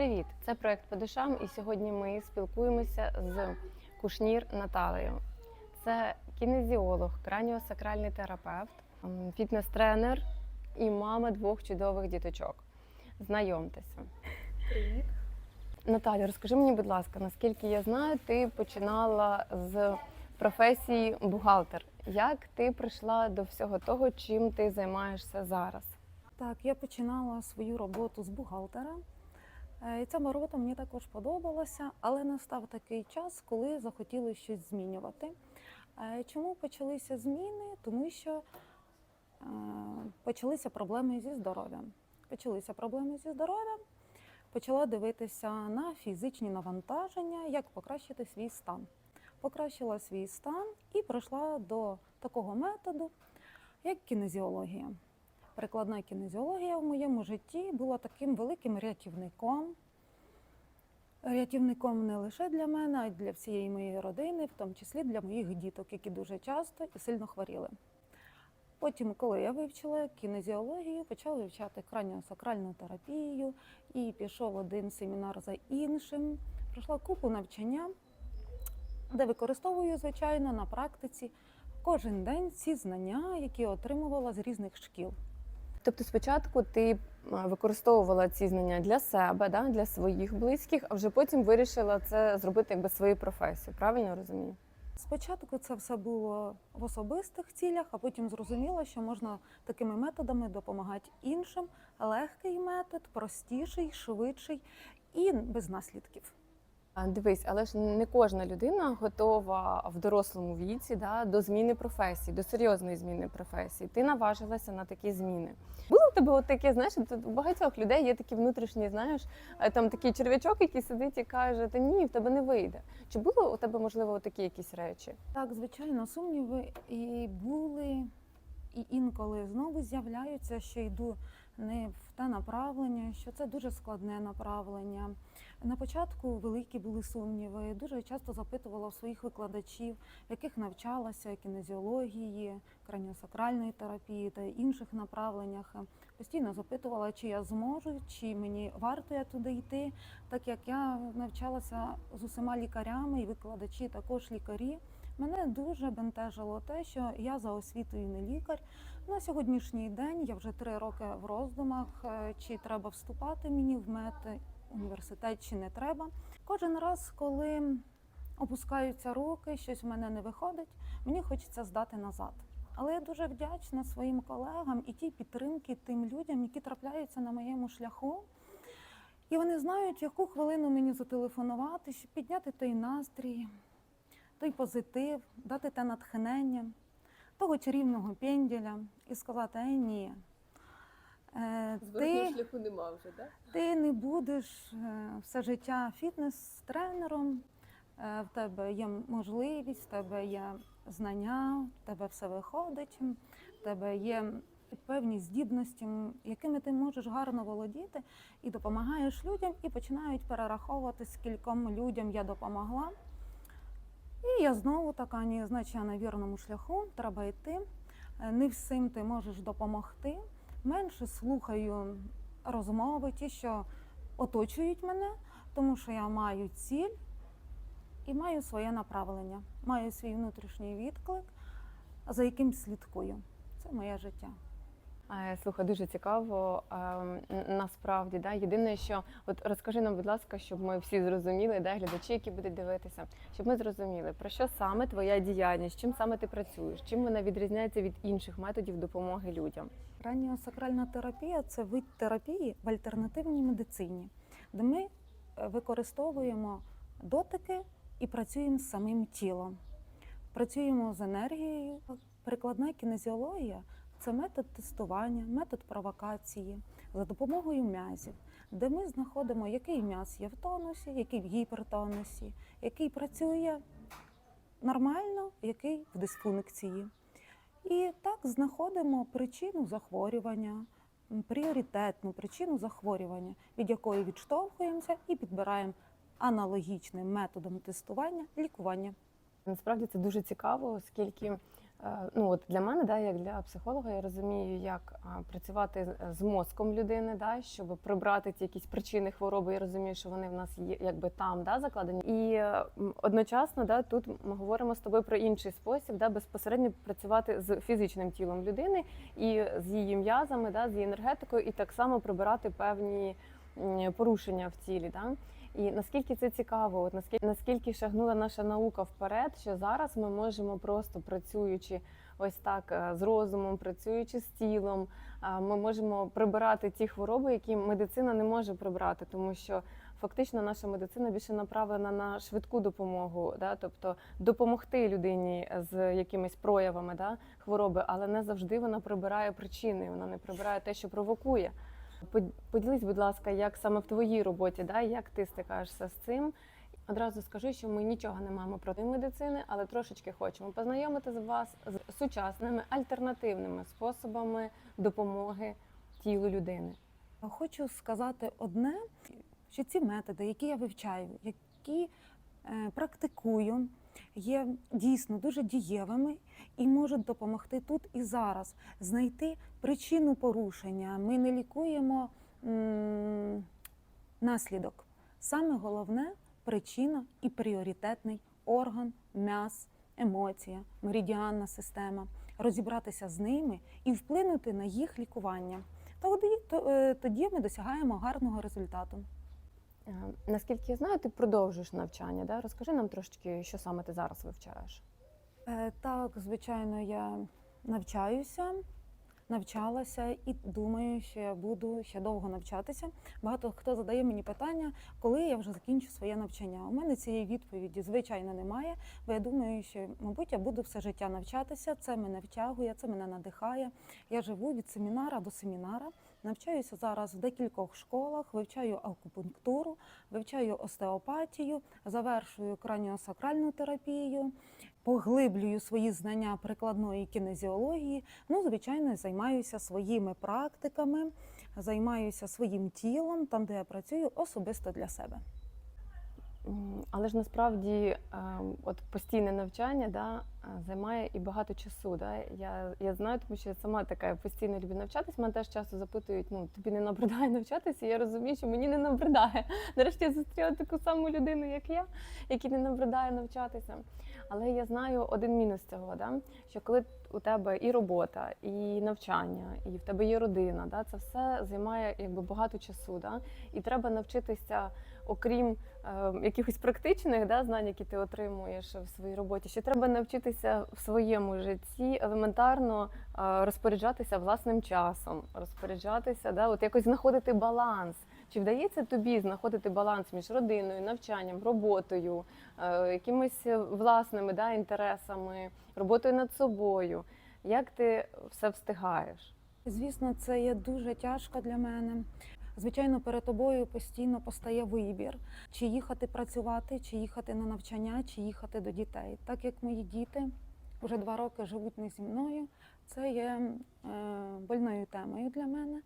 Привіт! Це проект по душам, і сьогодні ми спілкуємося з Кушнір Наталею. Це кінезіолог, краніосакральний терапевт, фітнес-тренер і мама двох чудових діточок. Знайомтеся. Привіт. Наталю, розкажи мені, будь ласка, наскільки я знаю, ти починала з професії бухгалтер. Як ти прийшла до всього того, чим ти займаєшся зараз? Так, я починала свою роботу з бухгалтера. Е, І ця робота мені також подобалася, але настав такий час, коли захотіли щось змінювати. Е, Чому почалися зміни? Тому що е, почалися проблеми зі здоров'ям. Почалися проблеми зі здоров'ям, почала дивитися на фізичні навантаження, як покращити свій стан. Покращила свій стан і прийшла до такого методу, як кінезіологія. Прикладна кінезіологія в моєму житті була таким великим рятівником. Рятівником не лише для мене, а й для всієї моєї родини, в тому числі для моїх діток, які дуже часто і сильно хворіли. Потім, коли я вивчила кінезіологію, почала вивчати краніосакральну терапію і пішов один семінар за іншим. Пройшла купу навчання, де використовую, звичайно, на практиці кожен день ці знання, які отримувала з різних шкіл. Тобто, спочатку ти е, використовувала ці знання для себе, да, для своїх близьких, а вже потім вирішила це зробити якби своєю професією. Правильно розумію? Спочатку це все було в особистих цілях, а потім зрозуміла, що можна такими методами допомагати іншим. Легкий метод, простіший, швидший і без наслідків. Дивись, але ж не кожна людина готова в дорослому віці да, до зміни професії, до серйозної зміни професії. Ти наважилася на такі зміни. Було в тебе таке, знаєш, тут у багатьох людей є такі внутрішні, знаєш, е, там такий черв'ячок, який сидить і каже, та ні, в тебе не вийде. Чи було у тебе можливо такі якісь речі? Так, звичайно, сумніви і були, і інколи знову з'являються, що йду не в те направлення, що це дуже складне направлення. На початку великі були сумніви. Дуже часто запитувала у своїх викладачів, яких навчалася кінезіології, краніосакральної терапії та інших направленнях. Постійно запитувала, чи я зможу, чи мені варто я туди йти, так як я навчалася з усіма лікарями і викладачі також лікарі. Мене дуже бентежило те, що я за освітою не лікар. На сьогоднішній день я вже три роки в роздумах, е, чи треба вступати мені в мед університет, чи не треба. Кожен раз, коли опускаються руки, щось в мене не виходить, мені хочеться здати назад. Але я дуже вдячна своїм колегам і тій підтримки тим людям, які трапляються на моєму шляху. І вони знають, яку хвилину мені зателефонувати, щоб підняти той настрій, той позитив, дати те натхнення, того чарівного пенділя і сказати: Ей, ні. е, Ти, шляху нема вже, так? ти не будеш е, все життя фітнес-тренером, е, в тебе є можливість, в тебе є знання, в тебе все виходить, в тебе є певні здібності, якими ти можеш гарно володіти, і допомагаєш людям, і починають перераховувати, скільком людям я допомогла. І я знову така, ні, значить, на вірному шляху, треба йти. Е, Не всім ти можеш допомогти. Менше слухаю розмови, ті, що оточують мене, тому що я маю ціль і маю своє направлення, маю свій внутрішній відклик, за яким слідкую. Це моє життя. Е, Слухай, дуже цікаво. е, Насправді, да. Єдине, що от розкажи нам, будь ласка, щоб ми всі зрозуміли, да, глядачі, які будуть дивитися, щоб ми зрозуміли, про що саме твоя діяльність, чим саме ти працюєш, чим вона відрізняється від інших методів допомоги людям. Краніосакральна терапія це вид терапії в альтернативній медицині, де ми е, використовуємо дотики і працюємо з самим тілом. Працюємо з енергією. Прикладна кінезіологія це метод тестування, метод провокації за допомогою м'язів, де ми знаходимо, який м'яз є в тонусі, який в гіпертонусі, який працює нормально, який в дисфункції. І так знаходимо причину захворювання, пріоритетну причину захворювання, від якої відштовхуємося і підбираємо аналогічним методом тестування лікування. Насправді це дуже цікаво, оскільки Ну, от для мене, да, як для психолога, я розумію, як працювати з- з мозком людини, да, щоб прибрати ті якісь причини хвороби. Я розумію, що вони в нас є якби там да, закладені. І е, одночасно, да, тут ми говоримо з тобою про інший спосіб, да, безпосередньо працювати з фізичним тілом людини і з її м'язами, да, з її енергетикою, і так само прибирати певні порушення в тілі. Да. І наскільки це цікаво, от наскільки наскільки шагнула наша наука вперед, що зараз ми можемо просто працюючи ось так е, з розумом, працюючи з тілом, ми можемо прибирати ті хвороби, які медицина не може прибрати, тому що фактично наша медицина більше направлена на швидку допомогу, да, тобто допомогти людині з якимись проявами да, хвороби, але не завжди вона прибирає причини, вона не прибирає те, що провокує. Под- Поділись, будь ласка, як саме в твоїй роботі, да, як ти стикаєшся з цим? Одразу скажу, що ми нічого не маємо проти медицини, але трошечки хочемо познайомити з вас з сучасними альтернативними способами допомоги тілу людини. Хочу сказати одне, що ці методи, які я вивчаю, які е, практикую, є дійсно дуже дієвими і можуть допомогти тут і зараз знайти причину порушення. Ми не лікуємо м, наслідок. Саме головне причина і пріоритетний орган, м'яз, емоція, меридіанна система. Розібратися з ними і вплинути на їх лікування. Тоді, то, е, тоді ми досягаємо гарного результату. Е, Наскільки я знаю, ти продовжуєш навчання. Да? Розкажи нам трошечки, що саме ти зараз вивчаєш. Е, Так, звичайно, я навчаюся, навчалася і думаю, що я буду ще довго навчатися. Багато хто задає мені питання, коли я вже закінчу своє навчання. У мене цієї відповіді, звичайно, немає, бо я думаю, що, мабуть, я буду все життя навчатися. Це мене втягує, це мене надихає. Я живу від семінара до семінара. Навчаюся зараз в декількох школах, вивчаю акупунктуру, вивчаю остеопатію, завершую краніосакральну терапію, поглиблюю свої знання прикладної кінезіології. Ну, звичайно, займаюся своїми практиками, займаюся своїм тілом, там, де я працюю, особисто для себе. Але ж насправді е, от постійне навчання да, займає і багато часу. Да? Я, я знаю, тому що я сама така постійно люблю навчатись. Мене теж часто запитують, ну тобі не набридає навчатися. І я розумію, що мені не набридає. Нарешті я зустріла таку саму людину, як я, якій не набридає навчатися. Але я знаю один мінус цього, да? що коли у тебе і робота, і навчання, і в тебе є родина, да? це все займає якби багато часу. Да? І треба навчитися, окрім е, якихось практичних да, знань, які ти отримуєш в своїй роботі, ще треба навчитися в своєму житті елементарно е, розпоряджатися власним часом, розпоряджатися, да, от якось знаходити баланс. Чи вдається тобі знаходити баланс між родиною, навчанням, роботою, е, якимись власними да, інтересами, роботою над собою? Як ти все встигаєш? Звісно, це є дуже тяжко для мене. Звичайно, перед тобою постійно постає вибір, чи їхати працювати, чи їхати на навчання, чи їхати до дітей. Так як мої діти вже два роки живуть не зі мною, це є е, больною темою для мене.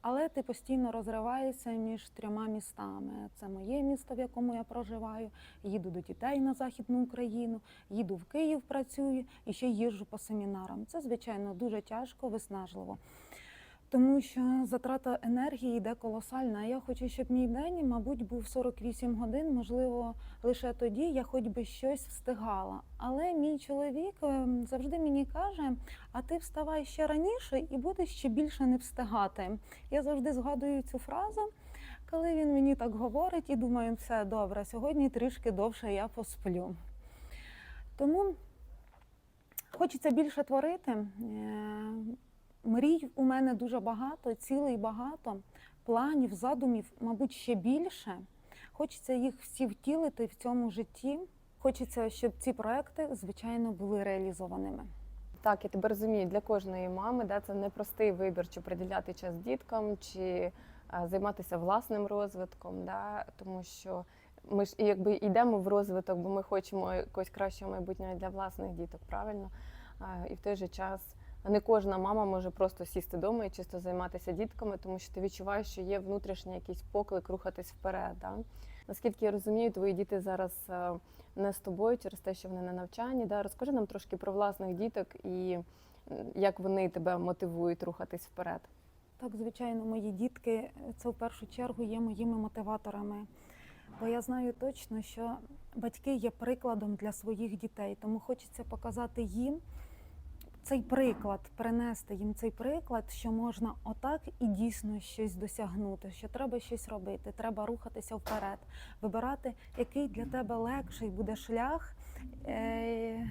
Але ти постійно розриваєшся між трьома містами. Це моє місто, в якому я проживаю. Їду до дітей на Західну Україну, їду в Київ, працюю і ще їжджу по семінарам. Це, звичайно, дуже тяжко, виснажливо. Тому що затрата енергії йде колосальна. Я хочу, щоб мій день, мабуть, був 48 годин. Можливо, лише тоді я хоч би щось встигала. Але мій чоловік ем, завжди мені каже: а ти вставай ще раніше і будеш ще більше не встигати. Я завжди згадую цю фразу, коли він мені так говорить, і думаю, все добре, сьогодні трішки довше я посплю. Тому хочеться більше творити. Мрій у мене дуже багато, цілей багато, планів, задумів, мабуть, ще більше. Хочеться їх всі втілити в цьому житті. Хочеться, щоб ці проекти, звичайно, були реалізованими. Так, я тебе розумію, для кожної мами да, це непростий вибір, чи приділяти час діткам, чи е, займатися власним розвитком, да, тому що ми ж якби йдемо в розвиток, бо ми хочемо якогось кращого майбутнього для власних діток, правильно? Е, І в той же час не кожна мама може просто сісти вдома і чисто займатися дітками, тому що ти відчуваєш, що є внутрішній якийсь поклик рухатись вперед. Да? Наскільки я розумію, твої діти зараз е, не з тобою через те, що вони на навчанні. Да? Розкажи нам трошки про власних діток і як вони тебе мотивують рухатись вперед. Так, звичайно, мої дітки е, це в першу чергу є моїми мотиваторами. Бо я знаю точно, що батьки є прикладом для своїх дітей, тому хочеться показати їм цей приклад, принести їм цей приклад, що можна отак і дійсно щось досягнути, що треба щось робити, треба рухатися вперед, вибирати, який для тебе легший буде шлях, е-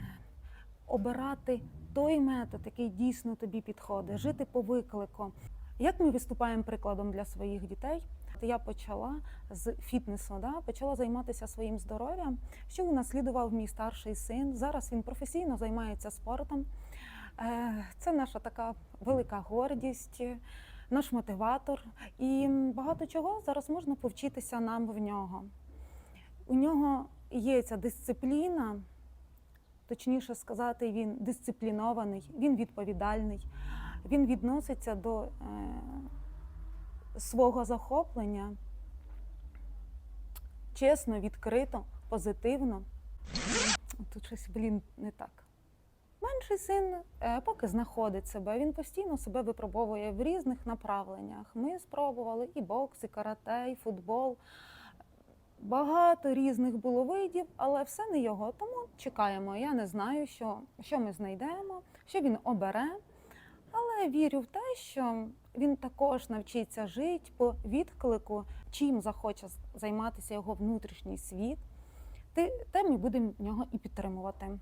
обирати той метод, який дійсно тобі підходить, жити по виклику. Як ми виступаємо прикладом для своїх дітей? Я почала з фітнесу, да? почала займатися своїм здоров'ям, що унаслідував мій старший син. Зараз він професійно займається спортом. Е, Це наша така велика гордість, наш мотиватор. І багато чого зараз можна повчитися нам в нього. У нього є ця дисципліна, точніше сказати, він дисциплінований, він відповідальний, він відноситься до е, свого захоплення чесно, відкрито, позитивно. Тут щось, блін, не так. Менший син е, поки знаходить себе, він постійно себе випробовує в різних направленнях. Ми спробували і бокс, і карате, і футбол. Багато різних було видів, але все не його. Тому чекаємо. Я не знаю, що, що ми знайдемо, що він обере. Але вірю в те, що він також навчиться жити по відклику, чим захоче займатися його внутрішній світ. Те ми будемо нього і підтримувати.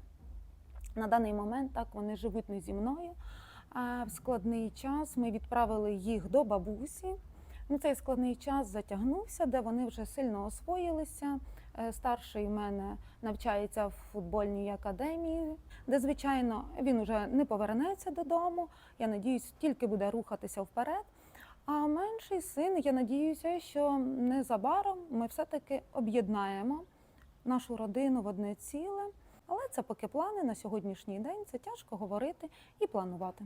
На даний момент так вони живуть не зі мною. А в складний час ми відправили їх до бабусі. Ну, цей складний час затягнувся, де вони вже сильно освоїлися. Е, Старший в мене навчається в футбольній академії, де, звичайно, він вже не повернеться додому. Я надіюсь, тільки буде рухатися вперед. А менший син, я надіюся, що незабаром ми все-таки об'єднаємо нашу родину в одне ціле. Але це поки плани на сьогоднішній день. Це тяжко говорити і планувати.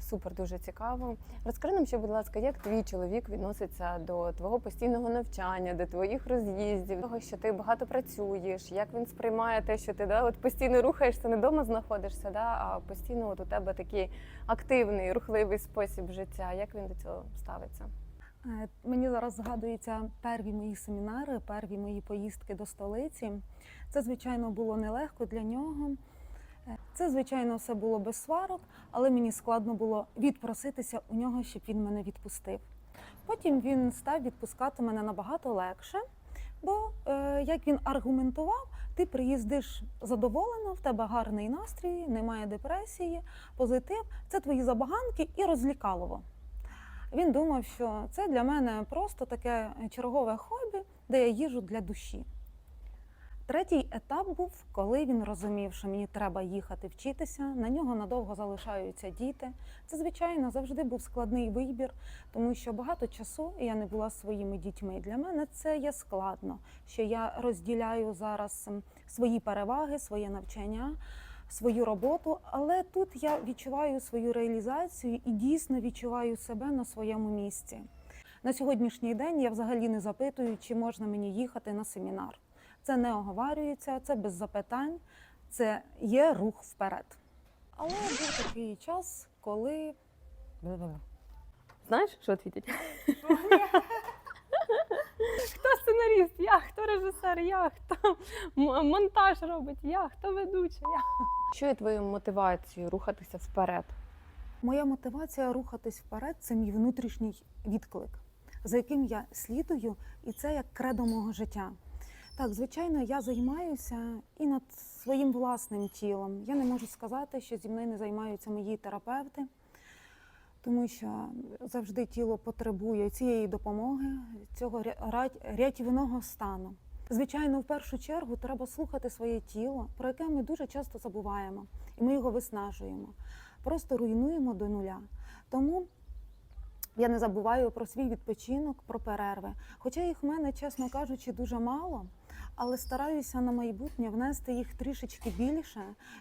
Супер, дуже цікаво. Розкажи нам ще, будь ласка, як твій чоловік відноситься до твого постійного навчання, до твоїх роз'їздів, того, що ти багато працюєш, як він сприймає те, що ти да, от постійно рухаєшся, не вдома знаходишся, да, а постійно от у тебе такий активний, рухливий спосіб життя. Як він до цього ставиться? Е, Мені зараз згадуються перві мої семінари, перві мої поїздки до столиці. Це, звичайно, було нелегко для нього. Е, Це, звичайно, все було без сварок, але мені складно було відпроситися у нього, щоб він мене відпустив. Потім він став відпускати мене набагато легше, бо, е, як він аргументував, ти приїздиш задоволено, в тебе гарний настрій, немає депресії, позитив, це твої забаганки і розлікалово. Він думав, що це для мене просто таке чергове хобі, де я їжу для душі. Третій етап був, коли він розумів, що мені треба їхати вчитися. На нього надовго залишаються діти. Це, звичайно, завжди був складний вибір, тому що багато часу я не була своїми дітьми. Для мене це є складно, що я розділяю зараз свої переваги, своє навчання, свою роботу. Але тут я відчуваю свою реалізацію і дійсно відчуваю себе на своєму місці. На сьогоднішній день я взагалі не запитую, чи можна мені їхати на семінар. Це не оговарюється, це без запитань, це є рух вперед. Але був такий час, коли Знаєш, що відповідять? Хто сценаріст? Я, хто режисер, я, хто монтаж робить, я, хто ведучий, я. Що є твоєю мотивацією рухатися вперед? моя мотивація рухатись вперед це мій внутрішній відклик, за яким я слідую, і це як кредо мого життя. Так, звичайно, я займаюся і над своїм власним тілом. Я не можу сказати, що зі мною не займаються мої терапевти, тому що завжди тіло потребує цієї допомоги, цього рятівного стану. Звичайно, в першу чергу треба слухати своє тіло, про яке ми дуже часто забуваємо, і ми його виснажуємо, просто руйнуємо до нуля. Тому я не забуваю про свій відпочинок, про перерви. Хоча їх в мене, чесно кажучи, дуже мало, але стараюся на майбутнє внести їх трішечки більше,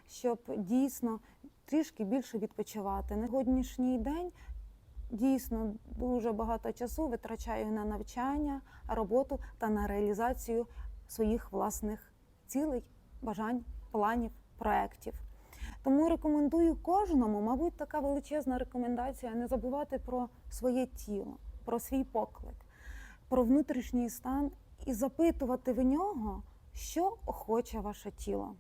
щоб дійсно трішки більше відпочивати. На сьогоднішній день дійсно дуже багато часу витрачаю на навчання, роботу та на реалізацію своїх власних цілей, бажань, планів, проєктів. Тому рекомендую кожному, мабуть, така величезна рекомендація не забувати про своє тіло, про свій поклик, про внутрішній стан і запитувати в нього, що хоче ваше тіло,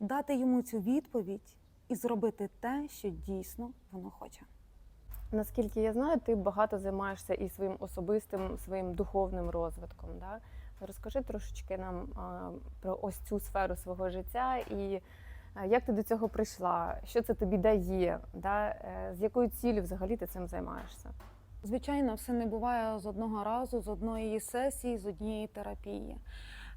дати йому цю відповідь і зробити те, що дійсно воно хоче. Наскільки я знаю, ти багато займаєшся і своїм особистим, своїм духовним розвитком. Да? Розкажи трошечки нам а, про ось цю сферу свого життя і а, як ти до цього прийшла, що це тобі дає, да? е, з якою ціллю взагалі ти цим займаєшся? Звичайно, все не буває з одного разу, з одної сесії, з однієї терапії.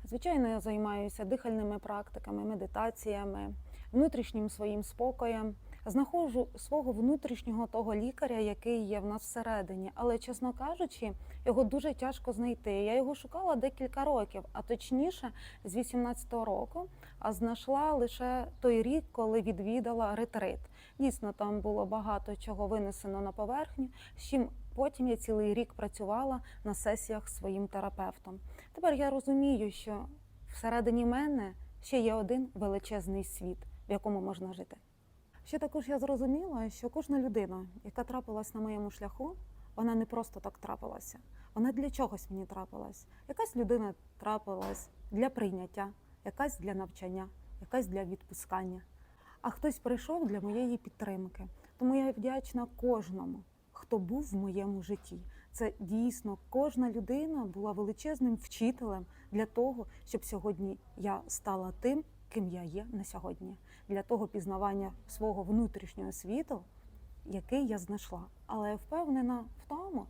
Звичайно, я займаюся дихальними практиками, медитаціями, внутрішнім своїм спокоєм. Знаходжу свого внутрішнього того лікаря, який є в нас всередині. Але, чесно кажучи, його дуже тяжко знайти. Я його шукала декілька років, а точніше, з 18-го року, а знайшла лише той рік, коли відвідала ретрит. Дійсно, там було багато чого винесено на поверхню, з чим потім я цілий рік працювала на сесіях з своїм терапевтом. Тепер я розумію, що всередині мене ще є один величезний світ, в якому можна жити. Ще також я зрозуміла, що кожна людина, яка трапилась на моєму шляху, вона не просто так трапилася. Вона для чогось мені трапилась. Якась людина трапилась для прийняття, якась для навчання, якась для відпускання. А хтось прийшов для моєї підтримки. Тому я вдячна кожному, хто був в моєму житті. Це дійсно кожна людина була величезним вчителем для того, щоб сьогодні я стала тим, ким я є на сьогодні, для того пізнавання свого внутрішнього світу, який я знайшла. Але я впевнена в тому,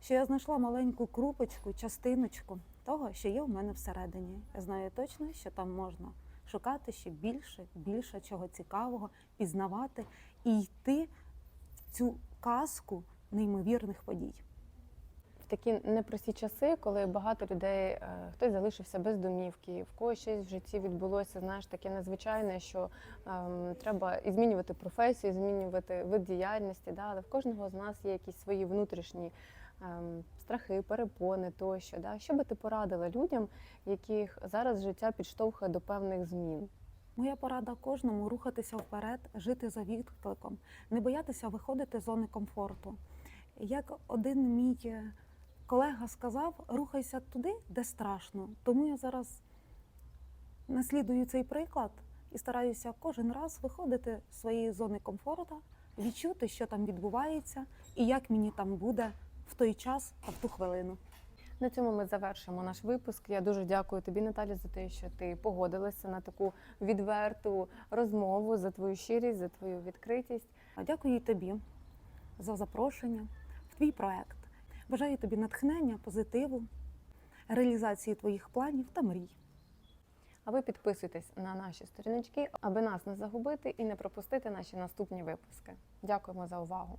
що я знайшла маленьку крупочку, частиночку того, що є в мене всередині. Я знаю точно, що там можна шукати ще більше, більше чого цікавого, пізнавати і йти в цю казку неймовірних подій. Такі непрості часи, коли багато людей, е, хтось залишився без домівки, в когось щось в житті відбулося, знаєш, таке незвичайне, що ем, треба і змінювати професію, змінювати вид діяльності. Да? Але в кожного з нас є якісь свої внутрішні ем, страхи, перепони тощо. Да? Що би ти порадила людям, яких зараз життя підштовхує до певних змін? Моя порада кожному рухатися вперед, жити за відкликом, не боятися виходити з зони комфорту. Як один мій е, колега сказав, рухайся туди, де страшно. Тому я зараз наслідую цей приклад і стараюся кожен раз виходити з своєї зони комфорту, відчути, що там відбувається, і як мені там буде в той час та в ту хвилину. На цьому ми завершимо наш випуск. Я дуже дякую тобі, Наталі, за те, що ти погодилася на таку відверту розмову, за твою щирість, за твою відкритість. Дякую і тобі за запрошення в твій проект. Бажаю тобі натхнення, позитиву, реалізації твоїх планів та мрій. А ви підписуйтесь на наші сторіночки, аби нас не загубити і не пропустити наші наступні випуски. Дякуємо за увагу!